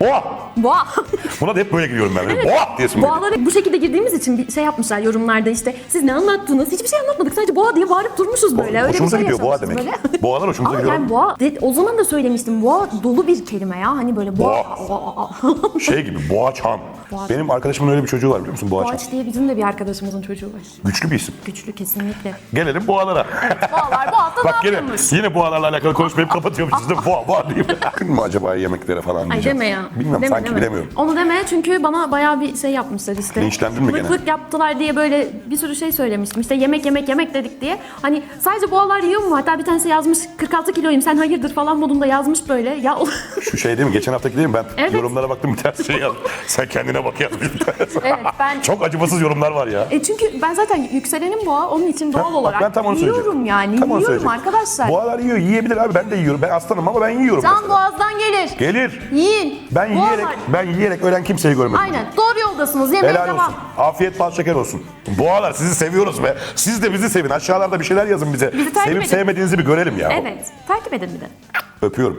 Boğa. Boğa. Buna da hep böyle giriyorum ben. Boğa diyesim geliyor. Boğaları bu şekilde girdiğimiz için bir şey yapmışlar yorumlarda işte. Siz ne anlattınız? Hiçbir şey anlatmadık. Sadece boğa diye bağırıp durmuşuz böyle. Öyle bir Hoşumuza şey gidiyor boğa yaşamışız demek. böyle. Boğalar hoşumuza Ama gidiyor. yani boğa, de- o zaman da söylemiştim. Boğa dolu bir kelime ya. Hani böyle boğa. Şey gibi Boğaçan. Boğa- Benim arkadaşımın öyle bir çocuğu var biliyor musun Boğaçan? Boğaç diye bizim de bir arkadaşımızın çocuğu var. Güçlü bir isim. Güçlü kesinlikle. Gelelim boğalara. Boğalar bu hafta Bak ne yine, yapıyormuş? yine boğalarla alakalı konuşmayıp kapatıyormuşuz değil mi? Boğa, boğa diyeyim. Yakın mı acaba yemeklere falan Ay diyeceğim. deme ya. Bilmiyorum deme, sanki deme. bilemiyorum. Onu deme çünkü bana bayağı bir şey yapmışlar işte. Linçlendin mi gene? Lık lık yaptılar diye böyle bir sürü şey söylemiştim. İşte yemek yemek yemek dedik diye. Hani sadece boğalar yiyor mu? Hatta bir tanesi yazmış 46 kiloyum sen hayırdır falan modunda yazmış böyle. Ya o- Şu şey değil mi? Geçen haftaki değil mi? Ben Evet. yorumlara baktım bir tane şey yazdım. Sen kendine bak yazmış bir tanesi. Evet, ben- Çok acımasız yorumlar var ya. E çünkü ben zaten yükselenim boğa onun için doğal Bak, olarak ben tam onu yiyorum söyleyecektim. yani. Tam yiyorum söyleyecektim. arkadaşlar. Boğalar yiyor, yiyebilir abi. Ben de yiyorum. Ben aslanım ama ben yiyorum. Can mesela. boğazdan gelir. Gelir. Yiyin. Ben Boğalar- yiyerek, ben yiyerek ölen kimseyi görmedim. Aynen doğru yoldasınız. Yemeğe Helal devam. olsun. Afiyet bal şeker olsun. Boğalar sizi seviyoruz be. Siz de bizi sevin. Aşağılarda bir şeyler yazın bize. Bizi Sevip edin. sevmediğinizi bir görelim ya. Evet. Takip edin bir de. Öpüyorum.